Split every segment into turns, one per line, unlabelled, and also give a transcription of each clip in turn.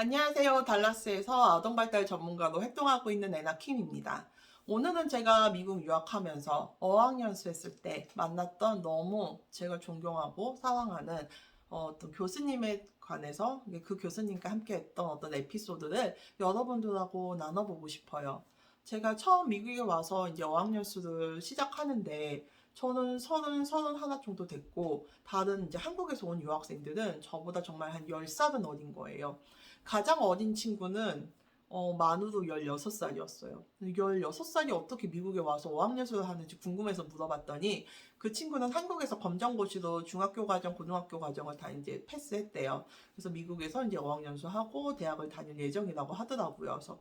안녕하세요. 달라스에서 아동발달 전문가로 활동하고 있는 애나킴입니다. 오늘은 제가 미국 유학하면서 어학연수 했을 때 만났던 너무 제가 존경하고 사랑하는 어, 어떤 교수님에 관해서 그 교수님과 함께 했던 어떤 에피소드를 여러분들하고 나눠보고 싶어요. 제가 처음 미국에 와서 이제 어학연수를 시작하는데 저는 서른, 서른 하나 정도 됐고 다른 이제 한국에서 온 유학생들은 저보다 정말 한 10살은 어린 거예요. 가장 어린 친구는 어, 만으로 16살이었어요. 16살이 어떻게 미국에 와서 어학연수를 하는지 궁금해서 물어봤더니 그 친구는 한국에서 검정고시로 중학교 과정, 고등학교 과정을 다 이제 패스했대요. 그래서 미국에서 이제 어학연수하고 대학을 다닐 예정이라고 하더라고요. 그래서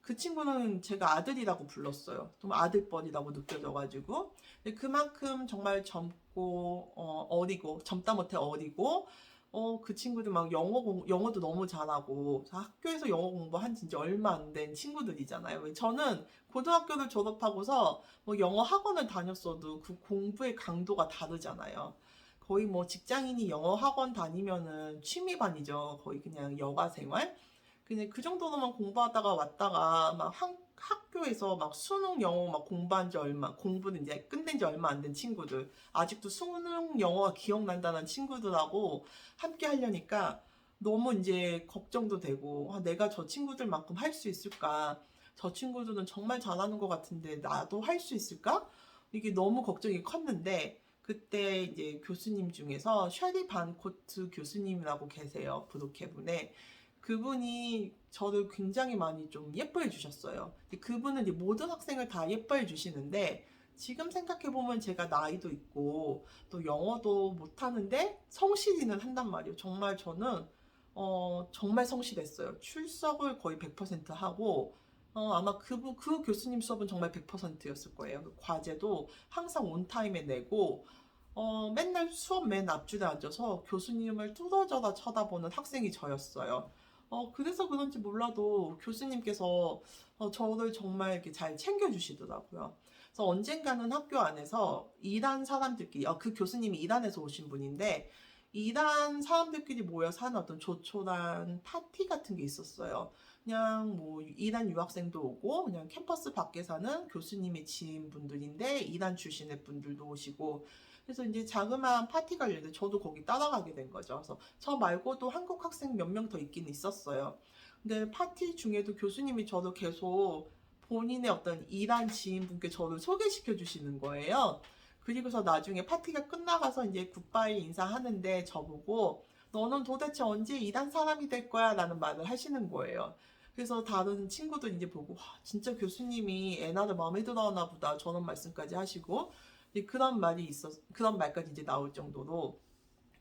그 친구는 제가 아들이라고 불렀어요. 좀 아들뻘이라고 느껴져가지고. 그만큼 정말 젊고, 어, 어리고, 젊다 못해 어리고, 어, 그 친구들 막 영어 공, 영어도 너무 잘하고, 학교에서 영어 공부한 지 얼마 안 된 친구들이잖아요. 저는 고등학교를 졸업하고서 뭐 영어 학원을 다녔어도 그 공부의 강도가 다르잖아요. 거의 뭐 직장인이 영어 학원 다니면은 취미반이죠. 거의 그냥 여가 생활. 근데 그 정도로만 공부하다가 왔다가 막 한, 학교에서 막 수능 영어 막 공부한 지 얼마, 공부는 이제 끝낸 지 얼마 안 된 친구들, 아직도 수능 영어가 기억난다는 친구들하고 함께 하려니까 너무 이제 걱정도 되고, 아, 내가 저 친구들만큼 할 수 있을까? 저 친구들은 정말 잘하는 것 같은데 나도 할 수 있을까? 이게 너무 걱정이 컸는데, 그때 이제 교수님 중에서 셔리 반코트 교수님이라고 계세요. 브루케분에. 그분이 저를 굉장히 많이 좀 예뻐해 주셨어요. 그분은 이제 모든 학생을 다 예뻐해 주시는데 지금 생각해 보면 제가 나이도 있고 또 영어도 못하는데 성실히는 한단 말이에요. 정말 저는 어, 정말 성실했어요. 출석을 거의 100% 하고 어, 아마 그분 그 교수님 수업은 정말 100%였을 거예요. 그 과제도 항상 온 타임에 내고 어, 맨날 수업 맨 앞줄에 앉아서 교수님을 뚫어져라 쳐다보는 학생이 저였어요. 어, 그래서 그런지 몰라도 교수님께서 어, 저를 정말 이렇게 잘 챙겨주시더라고요. 그래서 언젠가는 학교 안에서 이란 사람들끼리, 어, 그 교수님이 이란에서 오신 분인데, 이란 사람들끼리 모여서 하는 어떤 조촐한 파티 같은 게 있었어요. 그냥 뭐 이란 유학생도 오고 그냥 캠퍼스 밖에 사는 교수님의 지인분들인데 이란 출신의 분들도 오시고 그래서 이제 자그마한 파티가 열렸는데 저도 거기 따라가게 된 거죠. 그래서 저 말고도 한국 학생 몇 명 더 있긴 있었어요. 근데 파티 중에도 교수님이 저도 계속 본인의 어떤 이란 지인분께 저를 소개시켜 주시는 거예요. 그리고서 나중에 파티가 끝나가서 이제 굿바이 인사하는데 저보고 너는 도대체 언제 이란 사람이 될 거야? 라는 말을 하시는 거예요. 그래서 다른 친구들 이제 보고, 와, 진짜 교수님이 애나를 마음에 들어 하나 보다. 저런 말씀까지 하시고, 이제 그런 말이 있었, 그런 말까지 이제 나올 정도로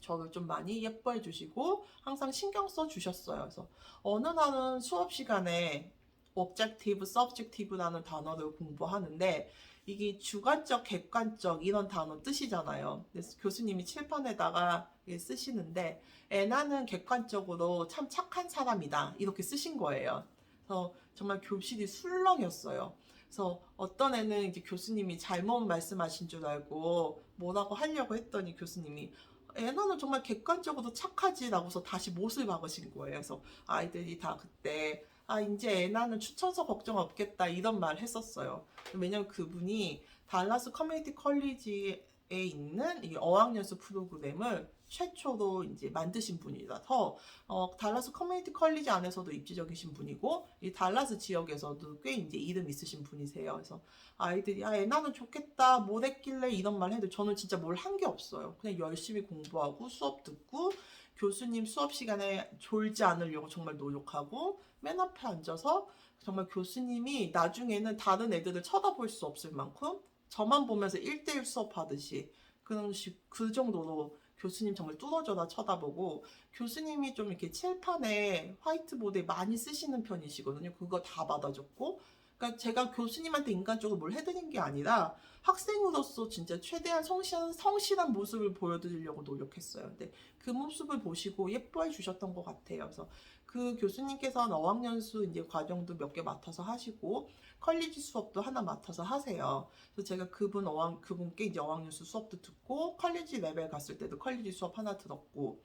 저를 좀 많이 예뻐해 주시고, 항상 신경 써 주셨어요. 그래서 어느 날은 수업 시간에 objective, subjective라는 단어를 공부하는데, 이게 주관적, 객관적 이런 단어 뜻이잖아요. 그래서 교수님이 칠판에다가 쓰시는데 애나는 객관적으로 참 착한 사람이다 이렇게 쓰신 거예요. 그래서 정말 교실이 술렁이었어요. 그래서 어떤 애는 이제 교수님이 잘못 말씀하신 줄 알고 뭐라고 하려고 했더니 교수님이 애나는 정말 객관적으로 착하지라고서 다시 못을 박으신 거예요. 그래서 아이들이 다 그때 아, 이제 애나는 추천서 걱정 없겠다, 이런 말 했었어요. 왜냐면 그분이 달라스 커뮤니티 컬리지에 있는 이 어학연수 프로그램을 최초로 이제 만드신 분이라서, 어, 달라스 커뮤니티 컬리지 안에서도 입지적이신 분이고, 이 달라스 지역에서도 꽤 이제 이름 있으신 분이세요. 그래서 아이들이, 아, 애나는 좋겠다, 뭘 했길래 이런 말 해도 저는 진짜 뭘 한 게 없어요. 그냥 열심히 공부하고 수업 듣고, 교수님 수업 시간에 졸지 않으려고 정말 노력하고 맨 앞에 앉아서 정말 교수님이 나중에는 다른 애들을 쳐다볼 수 없을 만큼 저만 보면서 1대1 수업하듯이 그런 식, 그 정도로 교수님 정말 뚫어져라 쳐다보고 교수님이 좀 이렇게 칠판에 화이트보드에 많이 쓰시는 편이시거든요. 그거 다 받아줬고 그러니까 제가 교수님한테 인간적으로 뭘 해드린 게 아니라 학생으로서 진짜 최대한 성실한, 성실한 모습을 보여드리려고 노력했어요. 근데 그 모습을 보시고 예뻐해 주셨던 것 같아요. 그래서 그 교수님께서는 어학연수 이제 과정도 몇 개 맡아서 하시고 컬리지 수업도 하나 맡아서 하세요. 그래서 제가 그분 어학 그분께 이제 어학연수 수업도 듣고 컬리지 레벨 갔을 때도 컬리지 수업 하나 들었고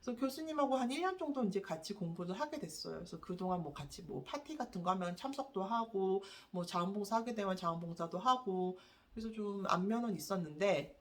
그래서 교수님하고 한 1년 정도 이제 같이 공부를 하게 됐어요. 그래서 그동안 뭐 같이 뭐 파티 같은 거 하면 참석도 하고, 뭐 자원봉사 하게 되면 자원봉사도 하고, 그래서 좀 안면은 있었는데,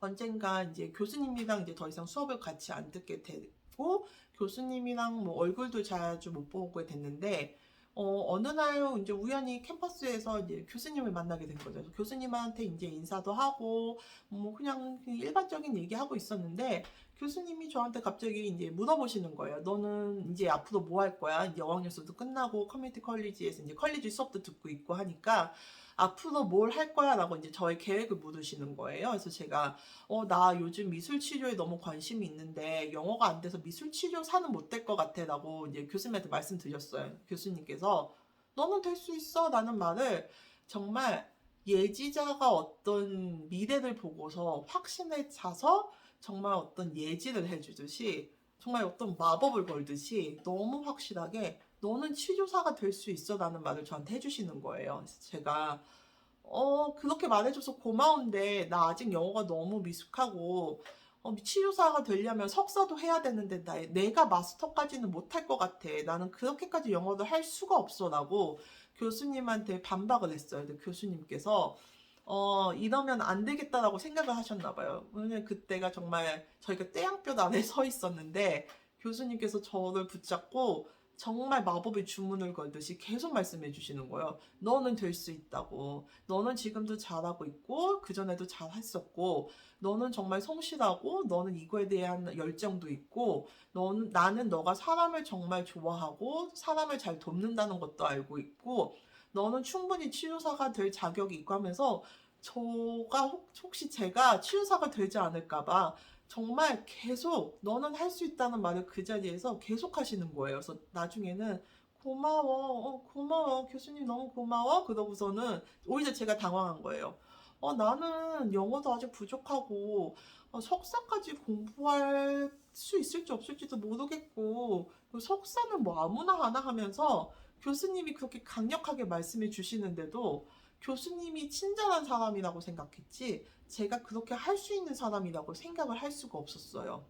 언젠가 이제 교수님이랑 이제 더 이상 수업을 같이 안 듣게 되고, 교수님이랑 뭐 얼굴도 자주 못 보게 됐는데, 어, 어느 날 이제 우연히 캠퍼스에서 이제 교수님을 만나게 된 거죠. 교수님한테 이제 인사도 하고, 뭐 그냥 일반적인 얘기하고 있었는데, 교수님이 저한테 갑자기 이제 물어보시는 거예요. 너는 이제 앞으로 뭐 할 거야? 이제 어학연 수도 끝나고 커뮤니티 컬리지에서 이제 컬리지 수업도 듣고 있고 하니까 앞으로 뭘 할 거야 라고 이제 저의 계획을 물으시는 거예요. 그래서 제가 어 나 요즘 미술 치료에 너무 관심이 있는데 영어가 안 돼서 미술 치료사는 못 될 것 같아 라고 이제 교수님한테 말씀드렸어요. 교수님께서 너는 될 수 있어 라는 말을 정말 예지자가 어떤 미래를 보고서 확신에 차서 정말 어떤 예지를 해주듯이 정말 어떤 마법을 걸듯이 너무 확실하게 너는 치료사가 될 수 있어 라는 말을 저한테 해주시는 거예요. 그래서 제가 어 그렇게 말해줘서 고마운데 나 아직 영어가 너무 미숙하고 어, 치료사가 되려면 석사도 해야 되는데 나, 내가 마스터까지는 못할 것 같아. 나는 그렇게까지 영어를 할 수가 없어 라고 교수님한테 반박을 했어요. 근데 교수님께서 어, 이러면 안 되겠다라고 생각을 하셨나 봐요. 왜냐면 그때가 정말 저희가 떼양볕 안에 서 있었는데 교수님께서 저를 붙잡고 정말 마법의 주문을 걸듯이 계속 말씀해 주시는 거예요. 너는 될 수 있다고. 너는 지금도 잘하고 있고, 그전에도 잘했었고, 너는 정말 성실하고, 너는 이거에 대한 열정도 있고, 너는, 나는 너가 사람을 정말 좋아하고, 사람을 잘 돕는다는 것도 알고 있고, 너는 충분히 치료사가 될 자격이 있고 하면서 저가 혹- 혹시 제가 치료사가 되지 않을까봐 정말 계속 너는 할 수 있다는 말을 그 자리에서 계속 하시는 거예요. 그래서 나중에는 고마워, 어, 고마워, 교수님 너무 고마워. 그러고서는 오히려 제가 당황한 거예요. 어, 나는 영어도 아직 부족하고, 어, 석사까지 공부할 수 있을지 없을지도 모르겠고, 그 석사는 뭐 아무나 하나 하면서 교수님이 그렇게 강력하게 말씀해 주시는데도 교수님이 친절한 사람이라고 생각했지 제가 그렇게 할 수 있는 사람이라고 생각을 할 수가 없었어요.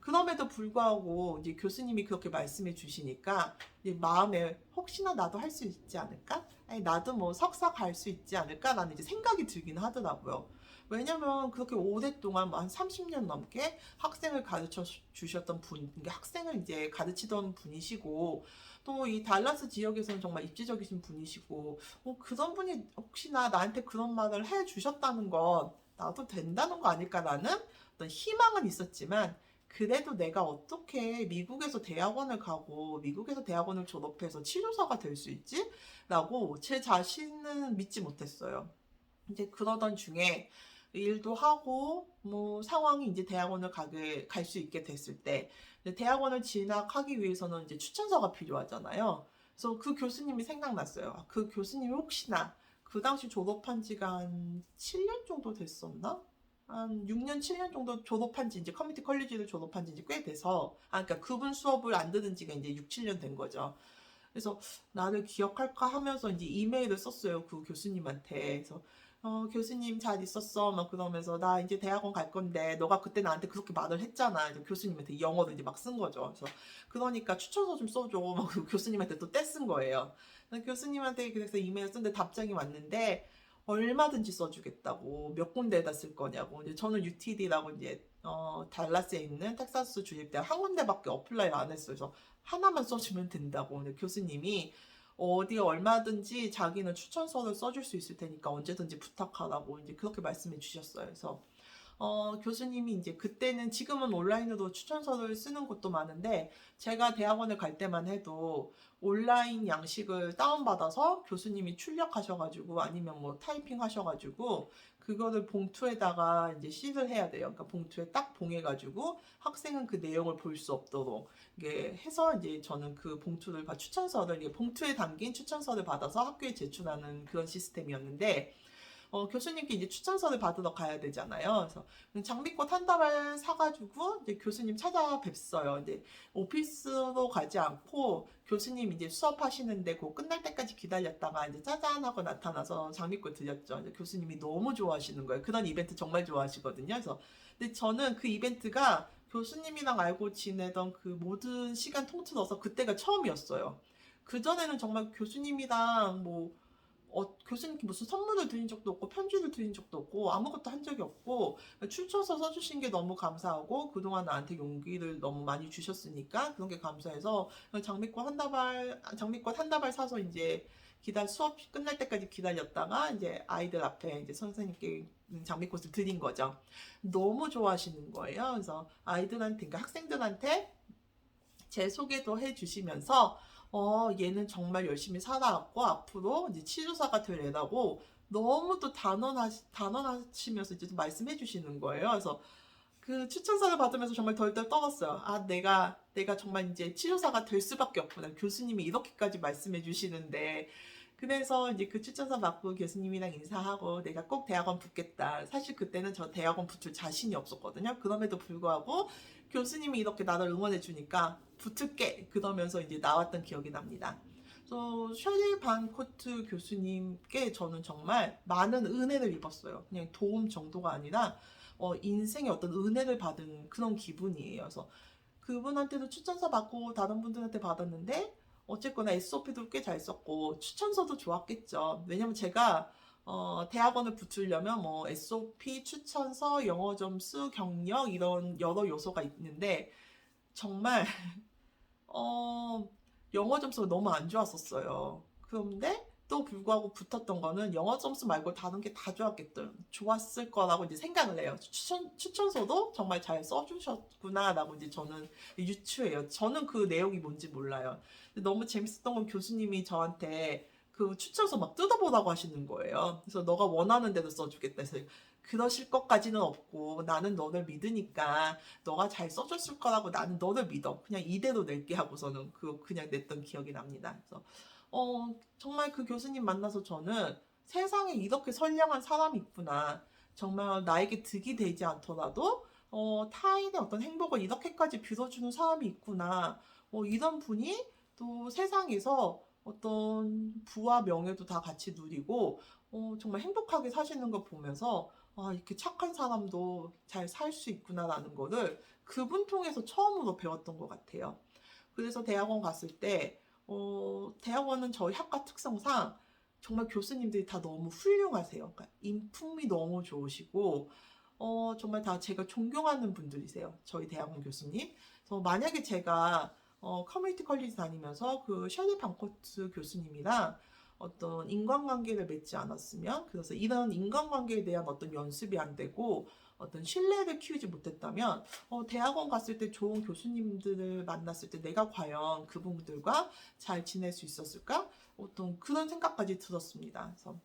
그럼에도 불구하고 이제 교수님이 그렇게 말씀해 주시니까 마음에 혹시나 나도 할 수 있지 않을까? 아니 나도 뭐 석사 갈 수 있지 않을까라는 이제 생각이 들긴 하더라고요. 왜냐면 그렇게 오랫동안 뭐한 30년 넘게 학생을 가르쳐 주셨던 분, 학생을 이제 가르치던 분이시고 또 이 달라스 지역에서는 정말 입지적이신 분이시고 어, 그런 분이 혹시나 나한테 그런 말을 해 주셨다는 건 나도 된다는 거 아닐까라는 어떤 희망은 있었지만 그래도 내가 어떻게 미국에서 대학원을 가고 미국에서 대학원을 졸업해서 치료사가 될 수 있지? 라고 제 자신은 믿지 못했어요. 이제 그러던 중에 일도 하고 뭐 상황이 이제 대학원을 가게 갈 수 있게 됐을 때 대학원을 진학하기 위해서는 이제 추천서가 필요하잖아요. 그래서 그 교수님이 생각났어요. 아, 그 교수님이 혹시나 그 당시 졸업한 지가 한 7년 정도 됐었나? 한 6년, 7년 정도 졸업한 지, 이제 커뮤니티 컬리지를 졸업한 지 이제 꽤 돼서, 아, 그러니까 그분 수업을 안 들은 지가 이제 6, 7년 된 거죠. 그래서 나를 기억할까 하면서 이제 이메일을 썼어요. 그 교수님한테. 그래서, 어, 교수님 잘 있었어. 막 그러면서 나 이제 대학원 갈 건데, 너가 그때 나한테 그렇게 말을 했잖아. 이제 교수님한테 영어로 이제 막 쓴 거죠. 그래서, 그러니까 추천서 좀 써줘. 막그 교수님한테 또 떼쓴 거예요. 교수님한테 그래서 이메일 쓴데 답장이 왔는데, 얼마든지 써주겠다고 몇 군데에다 쓸 거냐고 이제 저는 UTD라고 이제 어 달라스에 있는 텍사스 주립대학 한 군데밖에 어플라이 안 했어요. 그래서 하나만 써주면 된다고 교수님이 어디 얼마든지 자기는 추천서를 써줄 수 있을 테니까 언제든지 부탁하라고 이제 그렇게 말씀해 주셨어요. 그래서 어, 교수님이 이제 그때는 지금은 온라인으로 추천서를 쓰는 곳도 많은데 제가 대학원을 갈 때만 해도 온라인 양식을 다운받아서 교수님이 출력하셔가지고 아니면 뭐 타이핑 하셔가지고 그거를 봉투에다가 이제 씻을 해야 돼요. 그러니까 봉투에 딱 봉해가지고 학생은 그 내용을 볼 수 없도록 이게 해서 이제 저는 그 봉투를 봐 추천서를 봉투에 담긴 추천서를 받아서 학교에 제출하는 그런 시스템이었는데 어, 교수님께 이제 추천서를 받으러 가야 되잖아요. 그래서 장미꽃 한 달을 사가지고 이제 교수님 찾아뵙어요. 이제 오피스로 가지 않고 교수님 이제 수업하시는데 그 끝날 때까지 기다렸다가 이제 짜잔 하고 나타나서 장미꽃 드렸죠. 이제 교수님이 너무 좋아하시는 거예요. 그런 이벤트 정말 좋아하시거든요. 그래서 근데 저는 그 이벤트가 교수님이랑 알고 지내던 그 모든 시간 통틀어서 그때가 처음이었어요. 그전에는 정말 교수님이랑 뭐 어, 교수님께 무슨 선물을 드린 적도 없고 편지를 드린 적도 없고 아무것도 한 적이 없고 출처서 써주신 게 너무 감사하고 그동안 나한테 용기를 너무 많이 주셨으니까 그런 게 감사해서 장미꽃 한 다발 장미꽃 한 다발 사서 이제 기다 수업 끝날 때까지 기다렸다가 이제 아이들 앞에 이제 선생님께 장미꽃을 드린 거죠. 너무 좋아하시는 거예요. 그래서 아이들한테 그러니까 학생들한테 제 소개도 해주시면서 어, 얘는 정말 열심히 살아왔고, 앞으로 이제 치료사가 될 애라고 너무 또 단언하시, 단언하시면서 이제 좀 말씀해 주시는 거예요. 그래서 그 추천사를 받으면서 정말 덜덜 떨었어요. 아, 내가, 내가 정말 이제 치료사가 될 수밖에 없구나. 교수님이 이렇게까지 말씀해 주시는데. 그래서 이제 그 추천사 받고 교수님이랑 인사하고 내가 꼭 대학원 붙겠다. 사실 그때는 저 대학원 붙을 자신이 없었거든요. 그럼에도 불구하고 교수님이 이렇게 나를 응원해 주니까 붙을게 그러면서 이제 나왔던 기억이 납니다. 또 셔리 반코트 교수님께 저는 정말 많은 은혜를 입었어요. 그냥 도움 정도가 아니라 어, 인생의 어떤 은혜를 받은 그런 기분이에요. 그래서 그분한테도 추천서 받고 다른 분들한테 받았는데 어쨌거나 SOP도 꽤 잘 썼고 추천서도 좋았겠죠. 왜냐면 제가 어, 대학원을 붙으려면 뭐 SOP, 추천서, 영어 점수, 경력 이런 여러 요소가 있는데 정말 어, 영어 점수가 너무 안 좋았었어요. 그런데 또 불구하고 붙었던 거는 영어 점수 말고 다른 게 다 좋았겠던 좋았을 거라고 이제 생각을 해요. 추천 추천서도 정말 잘 써주셨구나라고 이제 저는 유추해요. 저는 그 내용이 뭔지 몰라요. 너무 재밌었던 건 교수님이 저한테 그 추천서 막 뜯어보라고 하시는 거예요. 그래서 너가 원하는 대로 써주겠다 해서 그러실 것까지는 없고 나는 너를 믿으니까 너가 잘 써줬을 거라고 나는 너를 믿어. 그냥 이대로 낼게 하고서는 그 그냥 냈던 기억이 납니다. 그래서 어 정말 그 교수님 만나서 저는 세상에 이렇게 선량한 사람이 있구나. 정말 나에게 득이 되지 않더라도 어, 타인의 어떤 행복을 이렇게까지 빌어주는 사람이 있구나. 어, 이런 분이 또 세상에서 어떤 부와 명예도 다 같이 누리고 어, 정말 행복하게 사시는 걸 보면서 아, 이렇게 착한 사람도 잘 살 수 있구나라는 거를 그분 통해서 처음으로 배웠던 것 같아요. 그래서 대학원 갔을 때 어, 대학원은 저희 학과 특성상 정말 교수님들이 다 너무 훌륭하세요. 그러니까 인품이 너무 좋으시고 어, 정말 다 제가 존경하는 분들이세요. 저희 대학원 교수님. 그래서 만약에 제가 어, 커뮤니티 컬리지 다니면서 그 셜리 방코트 교수님이랑 어떤 인간관계를 맺지 않았으면 그래서 이런 인간관계에 대한 어떤 연습이 안 되고 어떤 신뢰를 키우지 못했다면 어, 대학원 갔을 때 좋은 교수님들을 만났을 때 내가 과연 그분들과 잘 지낼 수 있었을까? 어떤 그런 생각까지 들었습니다. 그래서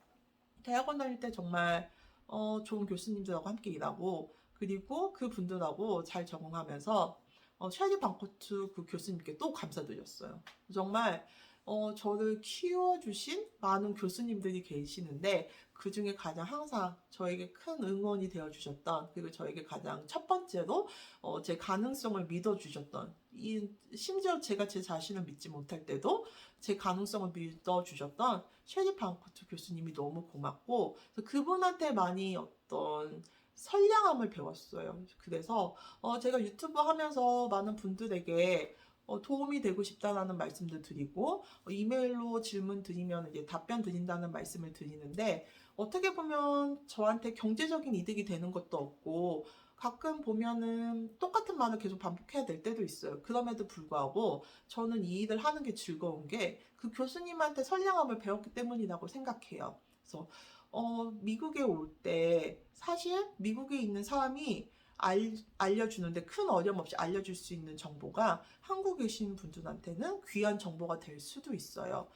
대학원 다닐 때 정말 어, 좋은 교수님들하고 함께 일하고 그리고 그 분들하고 잘 적응하면서 어, 샤리 방코트 그 교수님께 또 감사드렸어요. 정말 어, 저를 키워주신 많은 교수님들이 계시는데 그 중에 가장 항상 저에게 큰 응원이 되어주셨던 그리고 저에게 가장 첫 번째로 어, 제 가능성을 믿어주셨던 이, 심지어 제가 제 자신을 믿지 못할 때도 제 가능성을 믿어주셨던 쉐리 방코트 교수님이 너무 고맙고 그분한테 많이 어떤 선량함을 배웠어요. 그래서 어, 제가 유튜브 하면서 많은 분들에게 어, 도움이 되고 싶다라는 말씀도 드리고 어, 이메일로 질문 드리면 이제 답변 드린다는 말씀을 드리는데 어떻게 보면 저한테 경제적인 이득이 되는 것도 없고 가끔 보면은 똑같은 말을 계속 반복해야 될 때도 있어요. 그럼에도 불구하고 저는 이 일을 하는 게 즐거운 게 그 교수님한테 선량함을 배웠기 때문이라고 생각해요. 그래서 어, 미국에 올 때 사실 미국에 있는 사람이 알, 알려주는데 큰 어려움 없이 알려줄 수 있는 정보가 한국에 계신 분들한테는 귀한 정보가 될 수도 있어요.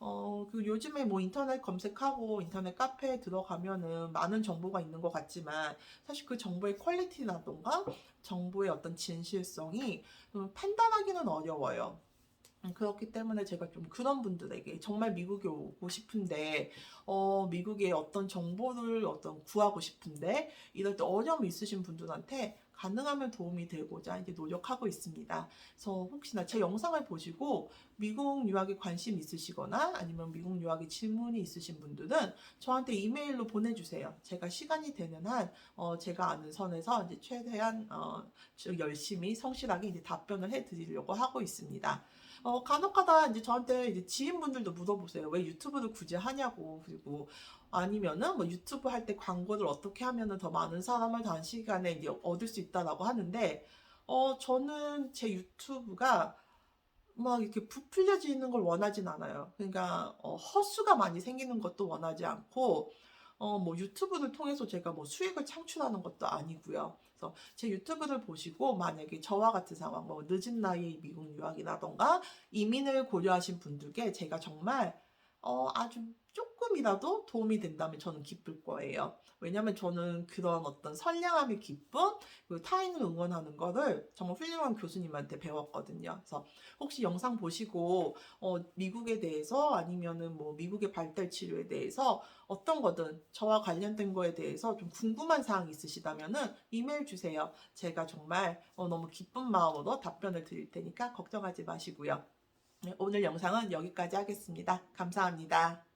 어, 그 요즘에 뭐 인터넷 검색하고 인터넷 카페에 들어가면은 많은 정보가 있는 것 같지만 사실 그 정보의 퀄리티라던가 정보의 어떤 진실성이 음, 판단하기는 어려워요. 음, 그렇기 때문에 제가 좀 그런 분들에게 정말 미국에 오고 싶은데 어 미국의 어떤 정보를 어떤 구하고 싶은데 이럴 때 어려움이 있으신 분들한테 가능하면 도움이 되고자 이제 노력하고 있습니다. 그래서 혹시나 제 영상을 보시고 미국 유학에 관심 있으시거나 아니면 미국 유학에 질문이 있으신 분들은 저한테 이메일로 보내주세요. 제가 시간이 되는 한 어, 제가 아는 선에서 이제 최대한 어, 저 열심히 성실하게 이제 답변을 해드리려고 하고 있습니다. 어, 간혹가다 이제 저한테 이제 지인분들도 물어보세요. 왜 유튜브를 굳이 하냐고. 그리고 아니면은 뭐 유튜브 할 때 광고를 어떻게 하면은 더 많은 사람을 단시간에 이제 얻을 수 있다라고 하는데, 어, 저는 제 유튜브가 막 이렇게 부풀려지는 걸 원하진 않아요. 그러니까, 어, 허수가 많이 생기는 것도 원하지 않고, 어, 뭐 유튜브를 통해서 제가 뭐 수익을 창출하는 것도 아니고요. 그래서 제 유튜브를 보시고 만약에 저와 같은 상황, 뭐 늦은 나이에 미국 유학이라던가 이민을 고려하신 분들께 제가 정말 어, 아주 조금이라도 도움이 된다면 저는 기쁠 거예요. 왜냐면 저는 그런 어떤 선량함의 기쁨, 그리고 타인을 응원하는 거를 정말 훌륭한 교수님한테 배웠거든요. 그래서 혹시 영상 보시고 어, 미국에 대해서 아니면은 뭐 미국의 발달 치료에 대해서 어떤 거든 저와 관련된 거에 대해서 좀 궁금한 사항이 있으시다면은 이메일 주세요. 제가 정말 어, 너무 기쁜 마음으로 답변을 드릴 테니까 걱정하지 마시고요. 네, 오늘 영상은 여기까지 하겠습니다. 감사합니다.